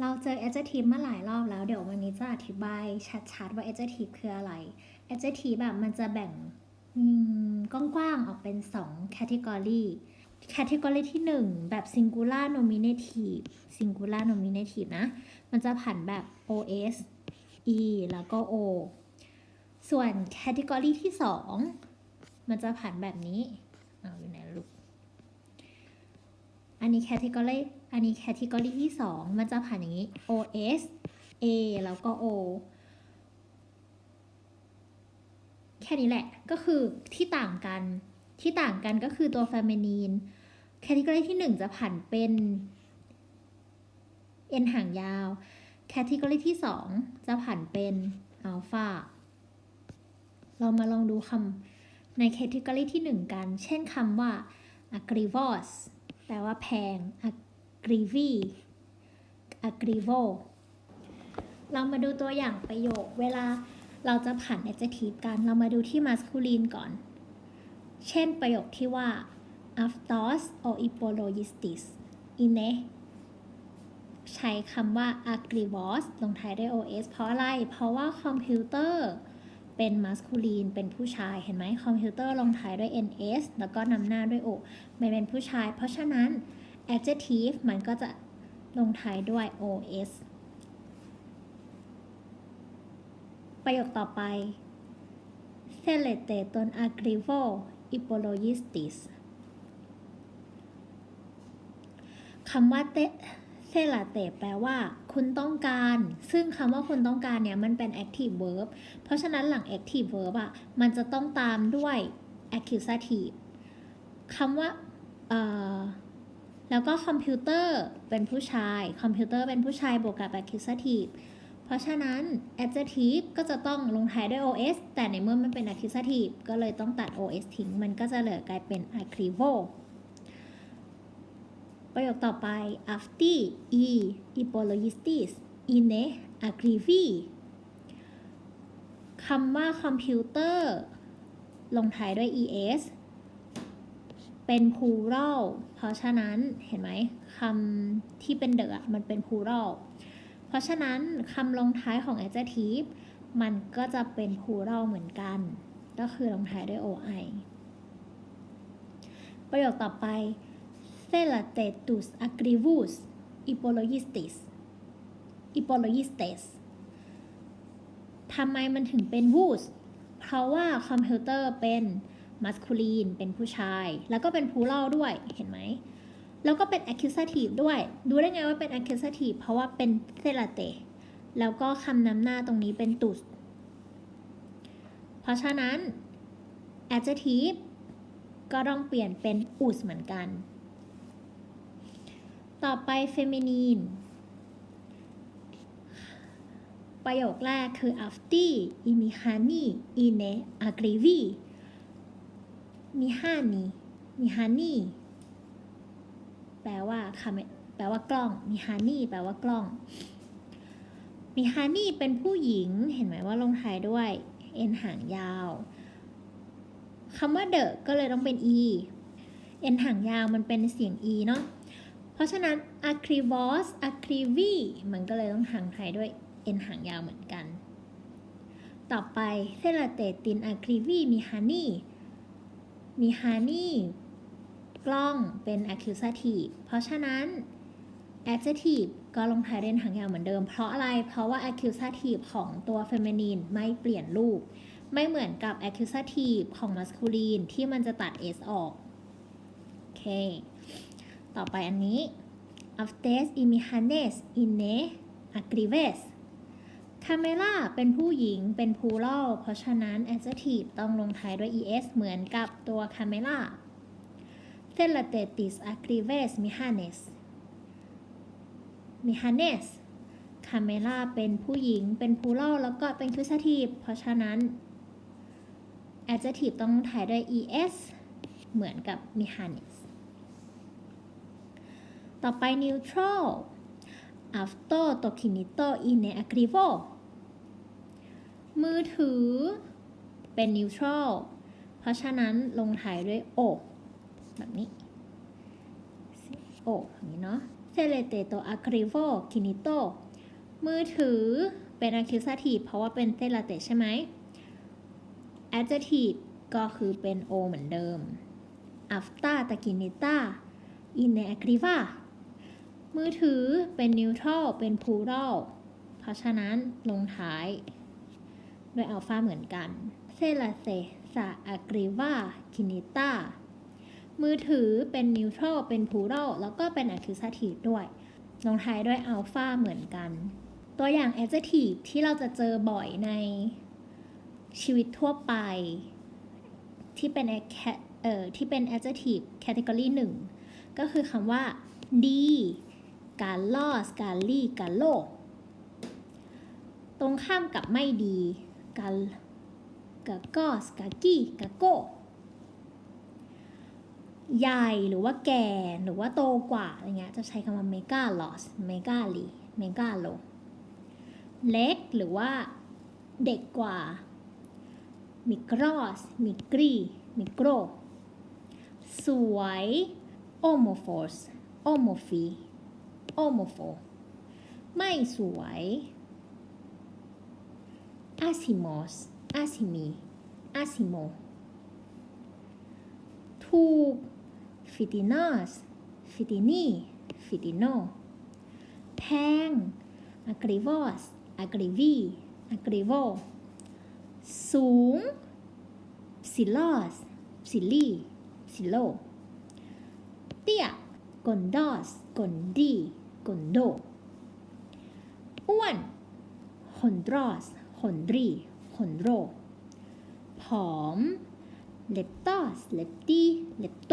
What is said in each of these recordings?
เราเจอ adjective มาหลายรอบแล้ว เดี๋ยววันนี้จะอธิบายชัดๆว่า adjective คืออะไร adjective แบบมันจะแบ่งกว้างๆออกเป็น 2 category category ที่ 1 แบบ singular nominative singular nominative นะ มันจะผันแบบ os e แล้วก็ o ส่วน category ที่ 2 มันจะผันแบบนี้ เอาอยู่ไหนลูก อันนี้ category อันนี้ category ที่ 2 มันจะผ่านอย่างนี้ os a แล้วก็ o แค่นี้แหละ ก็คือที่ต่างกัน ที่ต่างกันก็คือตัว feminine category ที่ 1 จะผันเป็น n หางยาว category ที่ 2 จะผันเป็น alpha เรามาลองดูคำใน category ที่ 1 กัน เช่นคำว่า agrivous แปลว่าแพง agrivi agrivo เรามาดูตัวอย่างประโยค เวลาเราจะผัน adjective กัน เรามาดูที่ masculine ก่อน เช่นประโยคที่ว่า aftos or ipologistis ine ใช้คำว่า agrivos ลงท้ายด้วย os เพราะอะไร เพราะว่าคอมพิวเตอร์เป็น masculine เป็นผู้ชาย เห็นไหมคอมพิวเตอร์ลงท้ายด้วย ns แล้วก็นำหน้าด้วย o ไม่เป็นผู้ชาย เพราะฉะนั้น adjective มันก็จะลงท้ายด้วย os ประโยคต่อไป celete ton agrivo ipologistis คำว่าเตเซลาเตแปลว่า คุณต้องการ ซึ่งคำว่าคุณต้องการเนี่ย มันเป็น active verb เพราะฉะนั้นหลัง active verb อะมันจะต้องตามด้วย accusative คำว่าเอ่อ แล้วก็คอมพิวเตอร์เป็นผู้ชาย คอมพิวเตอร์เป็นผู้ชายบวกกับ accusative เพราะฉะนั้น adjective ก็จะต้องลงท้ายด้วย os แต่ในเมื่อมันเป็น accusative ก็เลยต้องตัด os ทิ้ง มันก็จะเหลือกลายเป็น agrivo ประโยคต่อไป afti e ipologistis ine agrivi คำว่าคอมพิวเตอร์ลงท้ายด้วย es เป็น plural เพราะฉะนั้นเห็นไหมคำที่เป็นเดอะมันเป็น plural เพราะฉะนั้นคำลงท้ายของ adjective มันก็จะเป็น plural เหมือนกัน ก็คือลงท้ายด้วย oi ประโยคต่อไป celatetus agrivus ipologistis ipologistes ทำไมมันถึงเป็น wus เพราะว่าคอมพิวเตอร์เป็น masculine เป็นผู้ชาย แล้วก็เป็น plural ด้วยเห็นไหม แล้วก็เป็น accusative ด้วย ดูได้ไงว่าเป็น accusative เพราะว่าเป็น celate แล้วก็คำนำหน้าตรงนี้เป็น tus เพราะฉะนั้น adjective ก็ต้องเปลี่ยนเป็น us เหมือนกัน ต่อไป feminine ประโยคแรกคือ afti imihani ine agrivi มีห้านีมีฮานี่แปลว่าคำแปลว่ากล้อง มีฮานี่แปลว่ากล้อง มีฮานี่เป็นผู้หญิง เห็นไหมว่าลงท้ายด้วยเอ็นหางยาวคำว่าเดอะก็เลยต้องเป็น e เอ็นหางยาวมันเป็นเสียง e เนาะ เพราะฉะนั้น acrivos acrivi มันก็เลยต้องหางไทายด้วยเอ็นหางยาวเหมือนกัน ต่อไปเซลาเตติน acrivi มีฮานี่มีฮานี่ กล้องเป็น accusative เพราะฉะนั้น adjective ก็ลงท้ายด้วยหางยาวเหมือนเดิม เพราะอะไร เพราะว่า accusative ของตัว feminine ไม่เปลี่ยนรูป ไม่เหมือนกับ accusative ของ masculine ที่มันจะตัด s ออก โอเค ต่อไปอันนี้ aftes imihanes ine agrives คาเมล่าเป็นผู้หญิงเป็น plural เพราะฉะนั้น adjective ต้องลงท้ายด้วย es เหมือนกับตัวคาเมล่า Celatetis agrives mihanes mihanes คาเมล่าเป็นผู้หญิงเป็น plural แล้วก็เป็น accusative เพราะฉะนั้น adjective ต้องลงท้ายด้วย es เหมือนกับ mihanes ต่อไป neutral afto tokinito ine agrivo มือถือ เป็น neutral เพราะฉะนั้นลงท้ายด้วย o แบบนี้ o อย่างนี้เนาะเซเลเตโตอะคริโวคินิโตมือถือเป็น accusative เพราะว่าเป็นเซเลเตใช่ไหม adjective ก็คือเป็น o เหมือนเดิม after ตะกินิต้า in the agriva มือถือเป็น neutral เป็น plural เพราะฉะนั้นลงท้าย ด้วยอัลฟาเหมือนกันเซลาเซสาอ g กริวาคินิต้ามือถือเป็น neutral เป็น plural แล้วก็เป็น accusative ด้วยลงท้ายด้วยอัลฟาเหมือนกัน ตัวอย่าง adjective ที่เราจะเจอบ่อยในชีวิตทั่วไป ที่เป็น ac- เอ่อที่เป็น adjective category หนึ่งก็คือคำว่า ดีการลอสการลี่การโลก ตรงข้ามกับไม่ดี การกะกอสกากี้กะโกใหญ่หรือว่าแก่หรือว่าโตกว่าอะไรเงี้ยจะใช้คำว่า mega loss mega li mega low เล็กหรือว่าเด็กกว่ามิกรอสมิกรีมิโกรสวยโอโมโฟสโอโมฟีโอโมโฟไม่สวย อาซิมอสอาซิมีอาซิโมถูกฟิตินัสฟิตินีฟิติโนแพง a g r i v o s a g r i v i a g r i v o สูงสิลอสสิลีสิโลเตี้ยกอนดอสกอนดีกอนโดอ้วนฮ อนดรอสฮอนดรีฮอนโรคผอมเลปตอสเลปตีเลปโต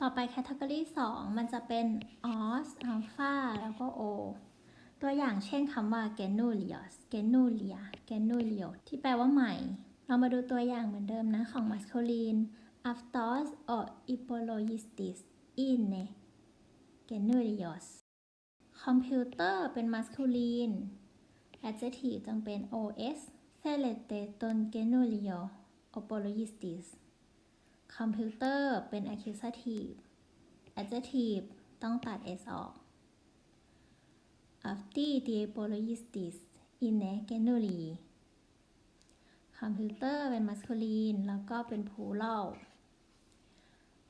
ต่อไปแคตตากรี2มันจะเป็นออสอัลฟาแล้วก็ O ตัวอย่างเช่นคำว่า genulius genulia genulio ที่แปลว่าใหม่ เรามาดูตัวอย่างเหมือนเดิมนะ ของ masculine aftos or ipologistis inne genulios คอมพิวเตอร์เป็น masculine adjective จงเป็น os celete ton genulio opologistis คอมพิวเตอร์เป็น accusative adjective ต้องตัด s ออก Afti diapologistis ine genuli คอมพิวเตอร์เป็น masculine แล้วก็เป็น plural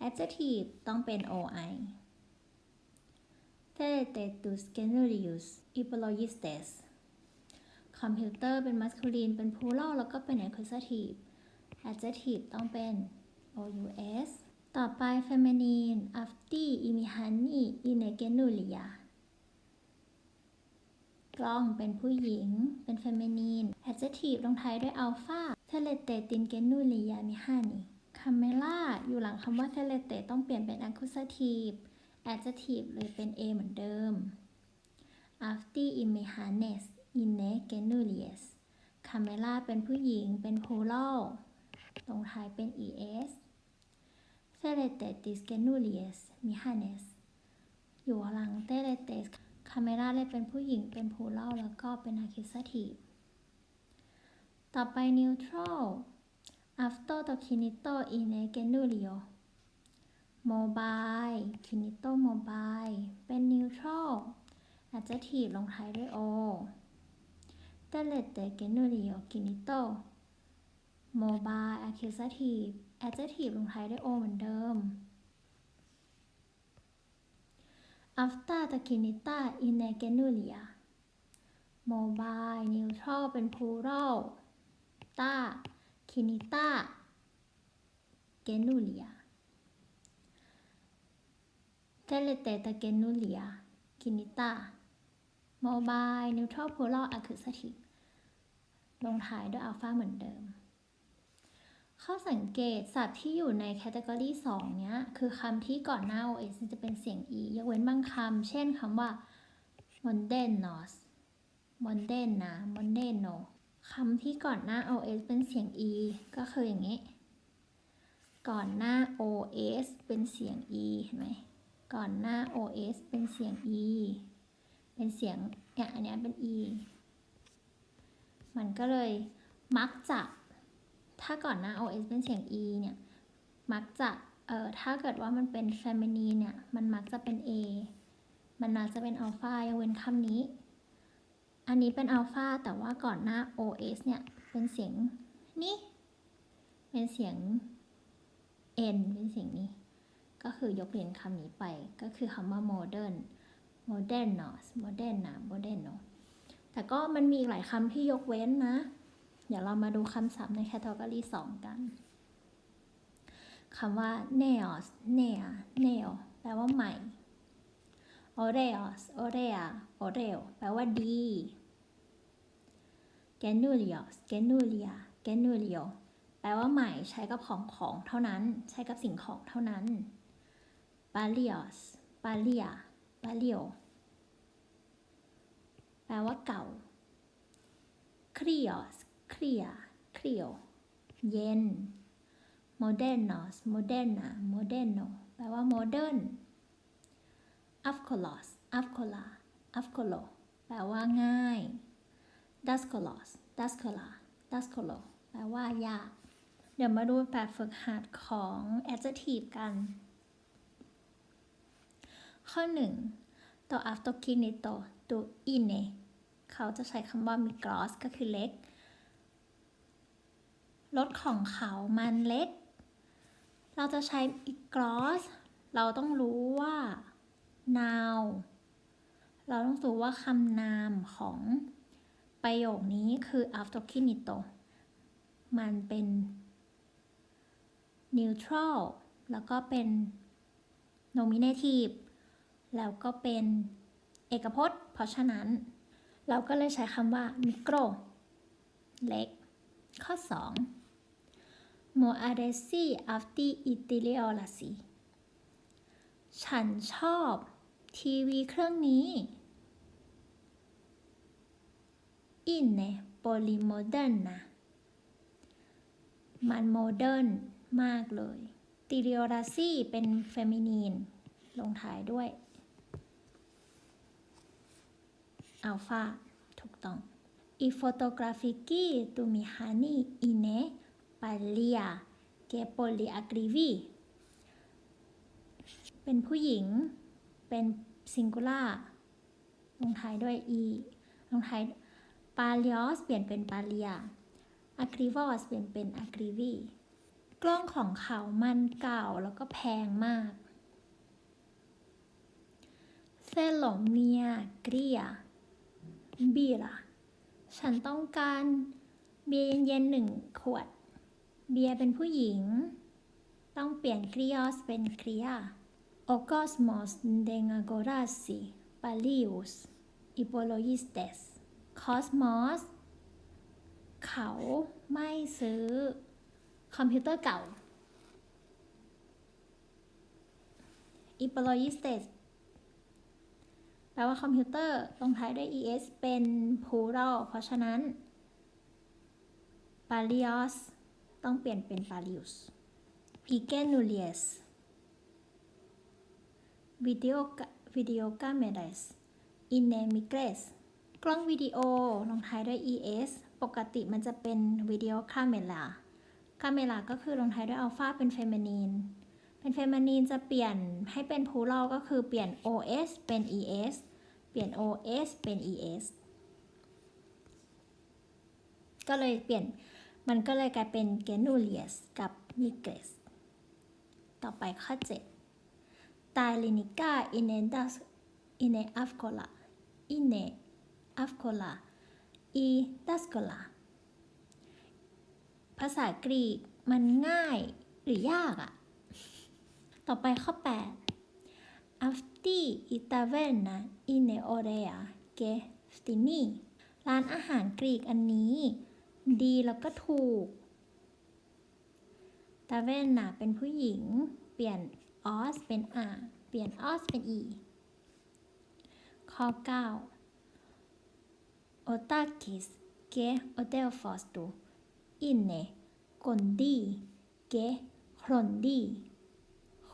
adjective ต้องเป็น oi teletetus genulius ipologistes อมพิวเตอร์เป็น masculine เป็น plural แล้วก็เป็น accusative adjective ต้องเป็น ous ต่อไป feminine afti imihani inne genulia กล้องเป็นผู้หญิง เป็น feminine adjective ลงท้ายด้วย alpha telete tin genulia mihani camera อยู่หลังคำว่า telete ต้องเปลี่ยนเป็น accusative adjective เลยเป็น a เหมือนเดิม afti imihanes inne genulies camera เป็นผู้หญิงเป็น plural ลงท้ายเป็น es telete tis genulies mihanes อยู่หลัง telete คาเมราเลยเป็นผู้หญิงเป็น plural แล้วก็เป็น accusative ต่อไป neutral after ต่อ kinito in a genulio mobile kinito mobile เป็น neutral adjective ลงท้ายด้วย o telete genulio kinito mobile accusative adjective ลงท้ายด้วย o เหมือนเดิม after ตะกินิต้า in a genulia mobile neutral เป็น plural ต้า kinita genulia telete ตะ genulia kinita mobile neutral plural accusative ลงท้ายด้วย alpha เหมือนเดิม ข้อสังเกตศัพท์ที่อยู่ในแคตตากรี2เนี้ย คือคำที่ก่อนหน้า os จะเป็นเสียง e ยกเว้นบางคำ เช่นคำว่า mondenos mondena mondeno คำที่ก่อนหน้า os เป็นเสียง e ก็คืออย่างนี้ ก่อนหน้า os เป็นเสียง e เห็นไหมก่อนหน้า os เป็นเสียง e เป็นเสียงเนี่ยอันนี้เป็น e มันก็เลยมักจะถ้าก่อนหน้า os เป็นเสียง e เนี่ย มักจะเอ่อถ้าเกิดว่ามันเป็น feminine เนี่ย มันมักจะเป็น a มันน่าจะเป็นอัลฟายกเว้นคำนี้ อันนี้เป็นอัลฟาแต่ว่าก่อนหน้า OS เนี่ย เป็นเสียงนี้เป็นเสียง N เป็นเสียงนี้ ก็คือยกเว้นคำนี้ไป ก็คือคำว่า modern modernos moderna moderno แต่ก็มันมีอีกหลายคำที่ยกเว้นนะ เดี๋ยวเรามาดูคำศัพท์ในแคตตากรีสองกันคำว่า neos nea neo แปลว่าใหม่ oreos orea oreo แปลว่าดี genulios genulia genulio แปลว่าใหม่ใช้กับของของเท่านั้น ใช้กับสิ่งของเท่านั้น palios palia palio แปลว่าเก่า krios cria crio เย็น modernos moderna moderno แปลว่า modern avkolos avkola avkolo แปลว่าง่าย daskolos daskola daskolo แปลว่ายาก เดี๋ยวมาดูแบบฝึกหัดของ adjective กัน ข้อ 1 ตัว after kinito ตัว ine เขาจะใช้คำว่า migros ก็คือเล็ก รถของเขามันเล็ก เราจะใช้ migros เราต้องรู้ว่า noun เราต้องรู้ว่าคำนามของประโยคนี้คือ after k i n i t o มันเป็น neutral แล้วก็เป็น nominative แล้วก็เป็น เอกพจน์ เพราะฉะนั้น เราก็เลยใช้คำว่า micro เล็ก ข้อ 2 mo adesi afti itiliolasi ฉันชอบทีวีเครื่องนี้ inne polymoderna มันโมเดิร์นมากเลยติเรียราซีเป็นเฟมินีน ลงท้ายด้วย อัลฟาถูกต้อง i fotografiki tu mihani ine palia ke polyagrivi เป็นผู้หญิง เป็นซิงคูล่าลงท้ายด้วย e ลงท้าย palios เปลี่ยนเป็น palia agrivos เปลี่ยนเป็น agrivi กล้องของเขามันเก่าแล้วก็แพงมากเซโลเมียกรีย บีระฉันต้องการเบียร์เย็นๆหนึ่งขวด เบียร์เป็นผู้หญิง ต้องเปลี่ยนกริยอสเป็นกริยา o cosmos de agorasi palius ipologistes cosmos เขาไม่ซื้อ คอมพิวเตอร์เก่า e p o l o g i s t e s แปลว่าคอมพิวเตอร์ลงท้ายด้วย es เป็น plural เพราะฉะนั้น palios ต้องเปลี่ยนเป็น palius i g e n u l i e s video video cameras inemigres กล้องวิดีโอลงท้ายด้วย es ปกติมันจะเป็นวิดีโอคาเมล่าคาเมล่าก็คือลงท้ายด้วยอัลฟาเป็นเฟมินีน เป็นเฟมินีนจะเปลี่ยนให้เป็นพูล a l ก็คือเปลี่ยน os เป็น es เปลี่ยน os เป็น es ก็เลยเปลี่ยนมันก็เลยกลายเป็น genulius กับ migres ต่อไปข้อ7 t a l i n i c a ine das ine afcola ine afcola e dascola ภาษากรีกมันง่ายหรือยากอะ ต่อไปข้อ 8 afti itaverna ine orea ge stini ร้านอาหารกรีกอันนี้ ดีแล้วก็ถูก ตาเวนนาเป็นผู้หญิง เปลี่ยนออสเป็นอาเปลี่ยนออสเป็นอีข้อ 9 otakis ge odelfostu inne gondi ge hrondi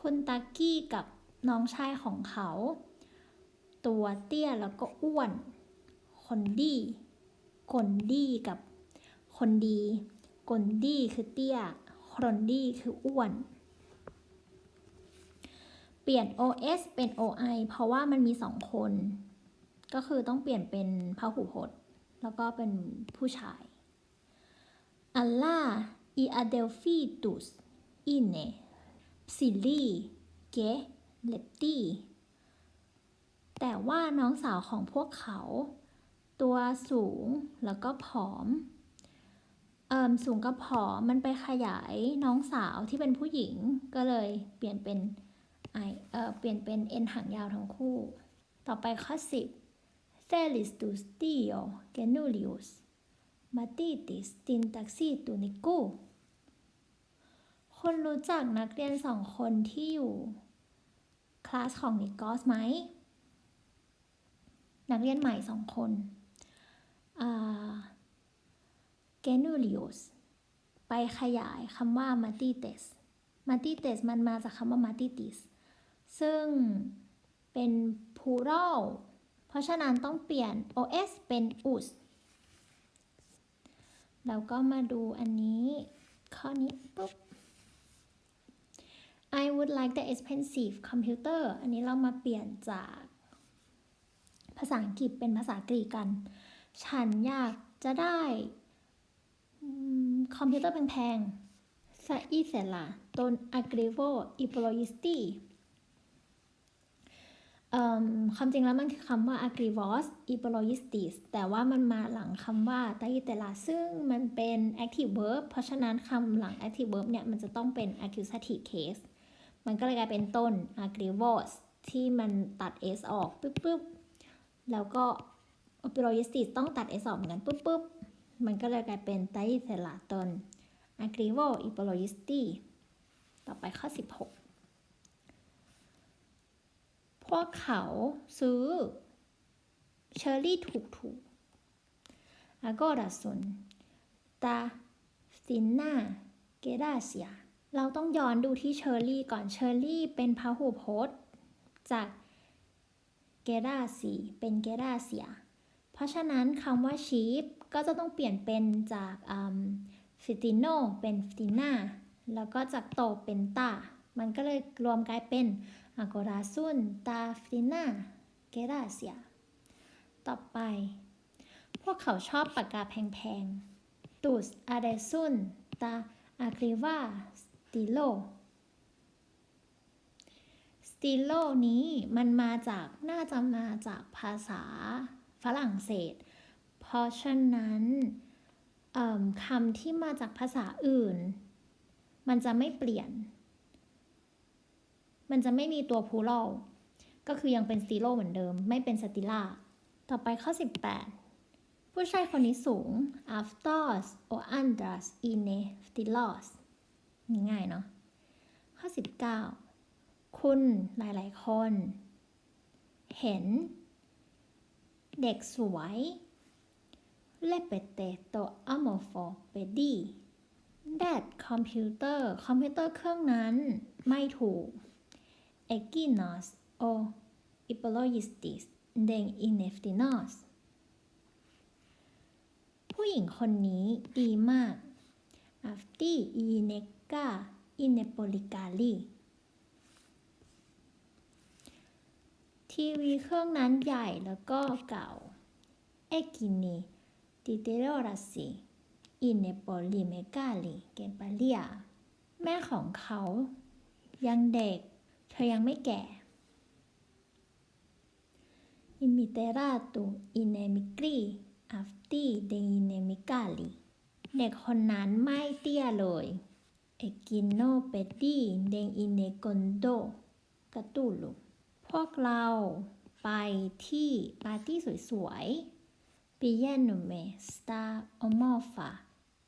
คุณตากี้กับน้องชายของเขา ตัวเตี้ยแล้วก็อ้วน คนดี คนดีกับ คนดีคนดีคือเตี้ย คนดีคืออ้วน เปลี่ยน OS เป็น OI เพราะว่ามันมีสองคน ก็คือต้องเปลี่ยนเป็นพหูพจน์ แล้วก็เป็นผู้ชายอัลลาอีอาเดลฟีตุสอินเน ซิลลี่เกเลตตี้แต่ว่าน้องสาวของพวกเขา ตัวสูงแล้วก็ผอม เอิมสูงกับผอมมันไปขยายน้องสาวที่เป็นผู้หญิงก็เลยเปลี่ยนเป็นไอเออเปลี่ยนเป็นเอ็นหางยาวทั้งคู่ ต่อไปข้อ 10 Felistus Dio Genulius Matitis Tintaxi Tunicu คนรู้จักนักเรียนสองคนที่อยู่คลาสของนิกอสไหม นักเรียนใหม่สองคนอ่า Genulius ไปขยายคำว่า Matites Matites มันมาจากคำว่า Matitis ซึ่งเป็น plural เพราะฉะนั้นต้องเปลี่ยน os เป็น us แล้วก็มาดูอันนี้ข้อนี้ปุ๊บ I would like the expensive computer อันนี้เรามาเปลี่ยนจากภาษาอังกฤษเป็นภาษากรีกกัน ฉันอยากจะได้คอมพิวเตอร์แพงๆ sa i s e l a ton agrevo i p l o i s t i ความจริงแล้วมันคือคำว่า agrivos i p l o i s t i s แต่ว่ามันมาหลังคำว่า t a i t e l a ซึ่งมันเป็น active verb เพราะฉะนั้นคำหลัง active verb เนี่ย มันจะต้องเป็น accusative case มันก็เลยกลายเป็นต้น agrivos ที่มันตัด s ออกปึ๊บปึ๊บแล้วก็ o p e r o i s t i s ต้องตัด s ออกเหมือนกันปึ๊บปึ๊บมันก็เลยกลายเป็น t a i t e l a t o n agrivo i p l o i s t i ต่อไปข้อ 16 พวกเขาซื้อเชอร์รี่ถูกถูกอากอราซุนตาซินนาเกดาเซีย เราต้องย้อนดูที่เชอร์รี่ก่อนเชอร์รี่เป็นพหูพจน์ จากเกดาซีเป็นเกดาเซีย เพราะฉะนั้นคำว่าชีฟก็จะต้องเปลี่ยนเป็นจากฟิติโนเป็นฟิติน่าแล้วก็จากโตเป็นตา มันก็เลยรวมกลายเป็น Agora sun ta frina gracia ต่อไป พวกเขาชอบปากกาแพงๆ tus adesun ta agriva stilo stilo นี้ มันมาจากน่าจะมาจากภาษาฝรั่งเศส เพราะฉะนั้นคำที่มาจากภาษาอื่น มันจะไม่เปลี่ยน มันจะไม่มีตัว plural ก็คือยังเป็น stilo เหมือนเดิม ไม่เป็น stilla ต่อไปข้อ 18 ผู้ชายคนนี้สูง aftos o andras ine stilos ง่ายเนาะข้อ 19 คุณหลาย ๆ คน เห็น เด็กสวยเลเปเตตัวอัมโฟเปดีแดดคอมพิวเตอร์คอมพิวเตอร์เครื่องนั้นไม่ถูกเอกินอสโออิปโลยิสติสเดงอินเอฟตินอสผู้หญิงคนนี้ดีมากอัฟตี้อีเน็ก afti ineka inepolikali ทีวีเครื่องนั้นใหญ่แล้วก็เก่าเอกินีติเตโรรัสซีอินเนโปลิเมกาลีเกปาเลียแม่ของเขา ยังเด็ก เธอยังไม่แก่อิมิเตราตูอินเนมิกรีอัฟตีเดอินเนมิกาลีเด็กคนนั้นไม่เตี้ยเลย เอกินโนเปตีเดงอินเนกอนโดกาตูลูพวกเราไปที่ปาร์ตี้สวยๆ p i e n o m e sta o m o f a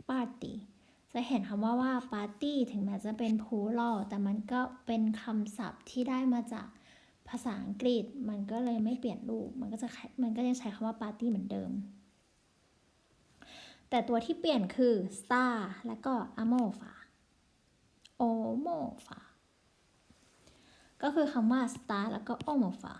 party จะเห็นคำว่าว่าปาร์ตี้ถึงแม้จะเป็นพูลอแต่มันก็เป็นคำศัพท์ที่ได้มาจากภาษาอังกฤษ มันก็เลยไม่เปลี่ยนรูป มันก็จะมันก็ยังใช้คำว่าปาร์ตี้เหมือนเดิม แต่ตัวที่เปลี่ยนคือ star และก็ โอมฟาก็คือคำว่า start แล้วก็โอโมฟา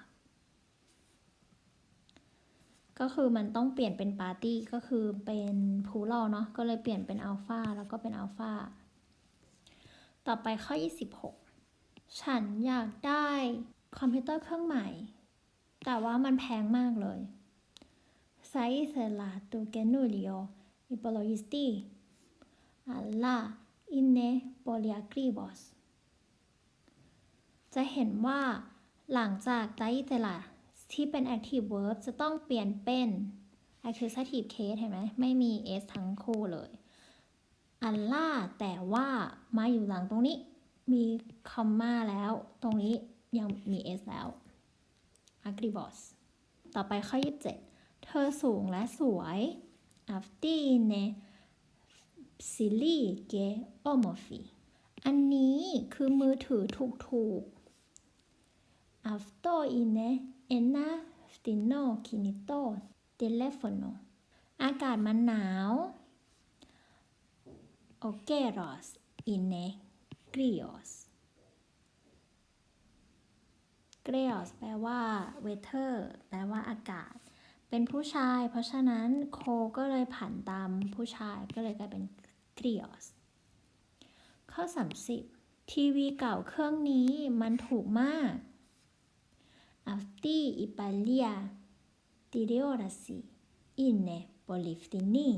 ก็คือมันต้องเปลี่ยนเป็นปาร์ตี้ก็คือเป็นพูลเนาะก็เลยเปลี่ยนเป็นอัลฟาแล้วก็เป็นอัลฟาต่อไปข้อ 26 ฉันอยากได้คอมพิวเตอร์เครื่องใหม่ แต่ว่ามันแพงมากเลยไซส์เซลาตูเกนูริโออิปโลยิสตี้อัลลา inne poliakrivos จะเห็นว่าหลังจากไดเตละที่เป็น active verb จะต้องเปลี่ยนเป็น accusative case เห็นไหมไม่มี s ทั้งคู่เลย อัลล่าแต่ว่ามาอยู่หลังตรงนี้มีคอมมาแล้ว ตรงนี้ยังมี s แล้ว agribos ต่อไปข้อ 27 เธอสูงและสวย afti ne sili ge omofi อันนี้คือมือถือถูกๆ afto ine ena stino kinito telefono อากาศมันหนาว okeros ine grios grios แปลว่า weather แปลว่าอากาศ เป็นผู้ชาย เพราะฉะนั้นโคก็เลยผันตามผู้ชายก็เลยกลายเป็น ตริออส ข้อ 30 ทีวีเก่าเครื่องนี้มันถูกมากอัฟตี้อิปาเลียติเรโอราซีอินเนโปลิฟตินี